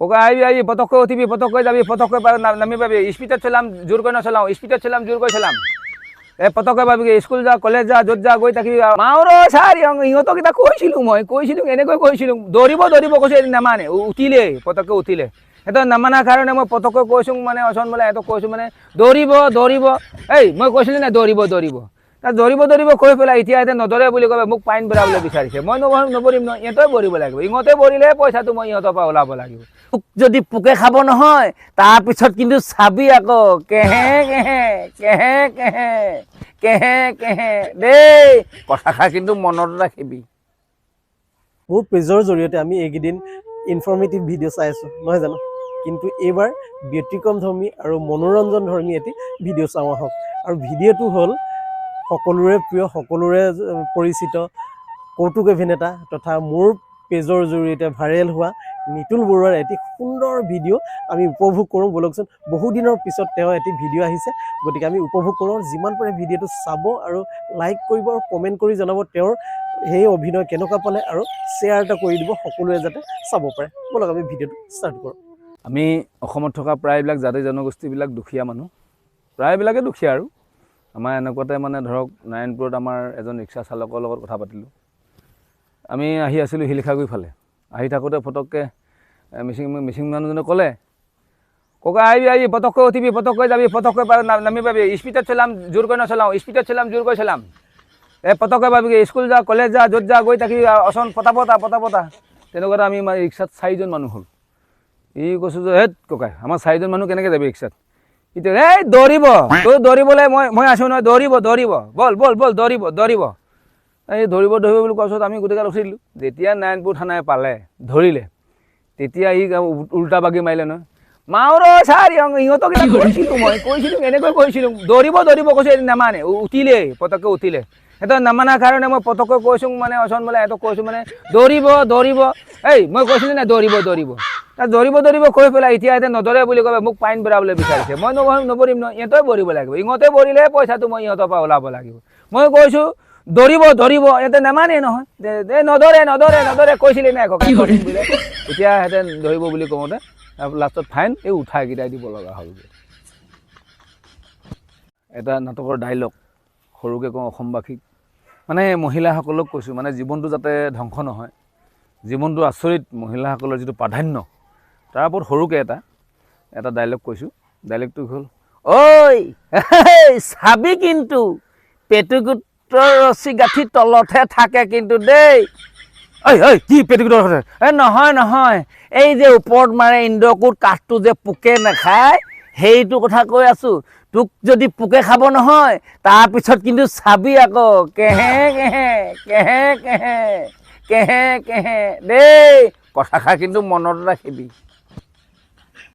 ককা আহিবি আহিবি পতককৈ উঠিবি পতককৈ যাবি, পতককৈ পা- নাম- পাবি স্পীডত চলাম জোৰকৈ নচলাওঁ স্পীডত চলাম জোৰকৈ চলাম এ, পতককৈ পাবিগৈ স্কুল যা, কলেজ যা য'ত যা, গৈ থাকিবি মাউৰ ছাৰ ইহঁত- ইহঁতক এটা কৈছিলোঁ মই, কৈছিলোঁ, এনেকৈ কৈছিলোঁ। দৌৰিব দৌৰিব, কৈছোঁ নামানে উঠিলে, পতককৈ উঠিলে। সিহঁতৰ নামানাৰ কাৰণে মই পতককৈ কৈছোঁ মানে অচন বোলে, সিহঁতক কৈছোঁ মানে দৌৰিব দৌৰিব। এই, মই কৈছিলোঁ নাই দৌৰিব দৌৰিব? তাত দৌৰিব দৌৰিব কৈ পেলাই এতিয়া এতিয়া নদৌৰে বুলি ক'লে মোক পাইন বৰাবলৈ বিচাৰিছে। মই নবৰিম নবৰিম ন ইহঁতে বৰিব লাগিব। ইহঁতে বৰিলেহে পইচাটো মই ইহঁতৰ পৰা ওলাব লাগিব। পোক যদি পোকে খাব নহয় তাৰপিছত কিন্তু চাবি আকৌ কেহে কেহে কেহে কেহে কেহে কেহে দেই। কথাষাৰ কিন্তু মনত ৰাখিবি। মোৰ পেজৰ জৰিয়তে আমি এইকেইদিন ইনফৰ্মেটিভ ভিডিঅ' চাই আছোঁ নহয় জানো? কিন্তু এইবাৰ ব্যতিক্ৰমধৰ্মী আৰু মনোৰঞ্জনধৰ্মী এটি ভিডিঅ' চাওঁ আহক। আৰু ভিডিঅ'টো হ'ল সকলোৰে প্ৰিয় সকলোৰে পৰিচিত কৌতুক অভিনেতা তথা মোৰ পেজৰ জৰিয়তে ভাইৰেল হোৱা নিতুল বৰুৱাৰ এটি সুন্দৰ ভিডিঅ' আমি উপভোগ কৰোঁ। ব'লকচোন বহুদিনৰ পিছত তেওঁ এটি ভিডিঅ' আহিছে। গতিকে আমি উপভোগ কৰোঁ। যিমান পাৰে ভিডিঅ'টো চাব আৰু লাইক কৰিব আৰু কমেণ্ট কৰি জনাব। তেওঁৰ সেই অভিনয় কেনেকুৱা পালে আৰু শ্বেয়াৰ এটা কৰি দিব। সকলোৱে যাতে চাব পাৰে। ব'লক আমি ভিডিঅ'টো ষ্টাৰ্ট কৰোঁ। আমি অসমত থকা প্ৰায়বিলাক জাতি জনগোষ্ঠীবিলাক দুখীয়া মানুহ। প্ৰায়বিলাকে দুখীয়া আৰু। আমাৰ এনেকুৱাতে মানে ধৰক নাৰায়ণপুৰত আমাৰ এজন ৰিক্সা চালকৰ লগত কথা পাতিলোঁ। আমি আহি আছিলোঁ শিলিখাগুৰি ফালে। আহি থাকোঁতে ফটককৈ এ, মিচিং মিচিং মানুহজনে ক'লে ককা আহিবি আহিবি পতককৈ উঠিবি পতককৈ যাবি পতককৈ পা- নাম- পাবি স্পীডত চলাম জোৰকৈ নচলাওঁ স্পীডত চলাম জোৰকৈ চলাম। এই পতককৈ পাবিগৈ স্কুল যা কলেজ যা য'ত যা গৈ থাকিবি অচন পতা পতা পতা পতা। তেনেকুৱাতে আমি ৰিক্সাত চাৰিজন মানুহ হ'ল। ই কৈছোঁ যে হেত ককাই আমাৰ চাৰিজন মানুহ কেনেকৈ যাবি ৰিক্সাত? এতিয়া এই দৌৰিব তই দৌৰিবলৈ মই মই আছোঁ নহয় দৌৰিব দৌৰিব বল বল বল দৌৰিব দৌৰিব। এই দৌৰিব দৌৰিব বুলি কোৱাৰ পিছত আমি গোটেইগাল উঠি দিলোঁ যেতিয়া নাৰায়ণপুৰ থানাই পালে ধৰিলে তেতিয়া ই উল্টা বাগি মাৰিলে নহয়। মাউৰ ছাৰ ইহঁত- ইহঁতক কৈছিলোঁ মই কৈছিলোঁ এনেকৈ কৈছিলোঁ। দৌৰিব দৌৰিব কৈছোঁ নামানে উ- উঠিলে পতককৈ উঠিলে। সিহঁতৰ নামানাৰ কাৰণে মই পতককৈ কৈছোঁ মানে অচন বোলে সিহঁতক কৈছোঁ মানে দৌৰিব দৌৰিব। এই মই কৈছিলোঁ নাই দৌৰিব দৌৰিব? তাত দৌৰিব দৌৰিব কৈ পেলাই এতিয়া এতিয়া নদৌৰে বুলি ক'লে মোক পাইন বৰাবলৈ বিচাৰিছে। মই নবৰিম নবৰিম ন ইহঁতে বৰিব লাগিব। ইহঁতে বৰিলেহে পইচাটো মই ইহঁতৰ পৰা ওলাব লাগিব। মই কৈছোঁ দৌৰিব দৌৰিব ইহঁতে নামানেই নহয়। দে- নদৌৰে নদৌৰে নদৌৰে কৈছিলি নাই কৈছিল বোলে এতিয়া সিহঁতে ধৰিব বুলি কওঁতে লাষ্টত ফাইন এই উঠাই কেইটাই দিব লগা হ'লগৈ এটা নাটকৰ ডাইলগ সৰুকৈ কওঁ অসমবাসীক মানে মহিলাসকলক কৈছোঁ মানে জীৱনটো যাতে ধ্বংস নহয় জীৱনটো আচৰিত মহিলাসকলৰ যিটো প্ৰাধান্য তাৰ ওপৰত সৰুকৈ এটা এটা ডাইলগ কৈছোঁ। ডাইলগটো হ'ল? ঐ এই, চাবি কিন্তু পেটুকুটৰ ৰছী গাঁঠি তলতহে থাকে কিন্তু দেই। ঐ ঐ কি পেটিকুটৰ কথা এ নহয় নহয়। এই যে ওপৰত মাৰে ইন্দ্ৰকোট কাঠটো যে পোকে নাখায় সেইটো কথা কৈ আছোঁ। তোক যদি পোকে খাব নহয় তাৰপিছত কিন্তু চাবি আকৌ। কেহে কেহে কেহে কেহে কেহে কেহে। দেই কথাষাৰ কিন্তু মনত ৰাখিবি।